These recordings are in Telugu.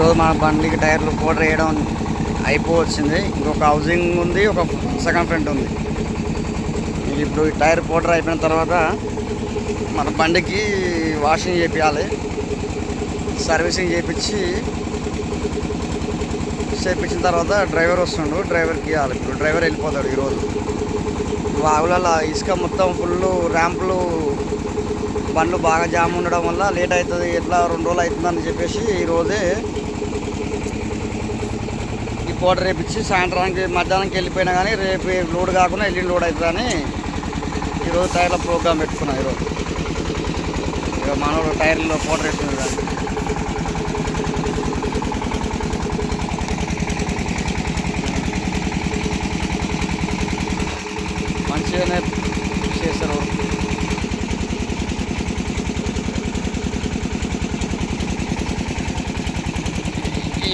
ఈరోజు మన బండికి టైర్లు పౌడర్ వేయడం అయిపోవచ్చింది. ఇంకొక హౌసింగ్ ఉంది ఒక సెకండ్ ఫ్రంట్ ఉంది. ఇప్పుడు ఈ టైర్ పౌడర్ అయిపోయిన తర్వాత మన బండికి వాషింగ్ చేపించాలి సర్వీసింగ్ చేయించి చేయించిన తర్వాత డ్రైవర్ వస్తుండు డ్రైవర్కి ఇవ్వాలి. ఇప్పుడు డ్రైవర్ వెళ్ళిపోతాడు ఈరోజు. వాగులలో ఇసుక మొత్తం ఫుల్ ర్యాంపులు బండ్లు బాగా జామ్ ఉండడం వల్ల లేట్ అవుతుంది ఎట్లా రెండు రోజులు అవుతుందని చెప్పేసి ఈరోజే ఈ పౌడర్ రేపిచ్చి సాయంత్రానికి మధ్యాహ్నంకి వెళ్ళిపోయినా కానీ రేపు లోడ్ కాకుండా ఎల్లుండి లోడ్ అవుతుందని ఈరోజు టైర్ల ప్రోగ్రామ్ పెట్టుకున్నాం ఈరోజు. ఇక మనోడు టైర్లో పౌడర్ వేస్తుంది మంచిగానే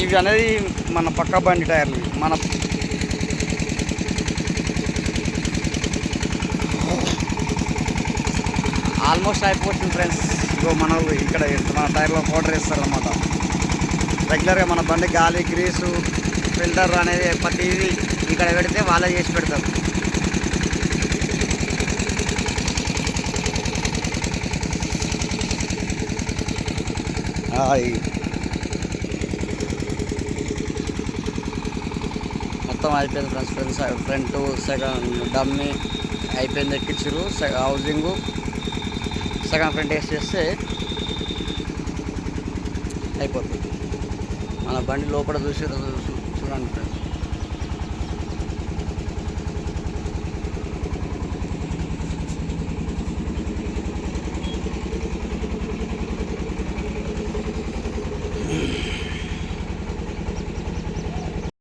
ఇవి అనేది మన పక్క బండి టైర్లు. మన ఆల్మోస్ట్ అయిపోతుంది ఫ్రెండ్స్. ఇగో మన ఇక్కడ మన టైర్లో పౌడర్ వేస్తారనమాట రెగ్యులర్గా మన బండి గాలి గ్రీసు ఫిల్టర్ అనేది ప్రతిదీ ఇక్కడ పెడితే వాళ్ళే చేసి పెడతారు. మొత్తం అయిపోయింది friends friends front second dummy అయిపోయింది ఎక్కించారు హౌసింగ్ సగం ఫ్రంట్ వేసి చేస్తే అయిపోతుంది. మన బండి లోపల చూసి చూడండి ఫ్రెండ్స్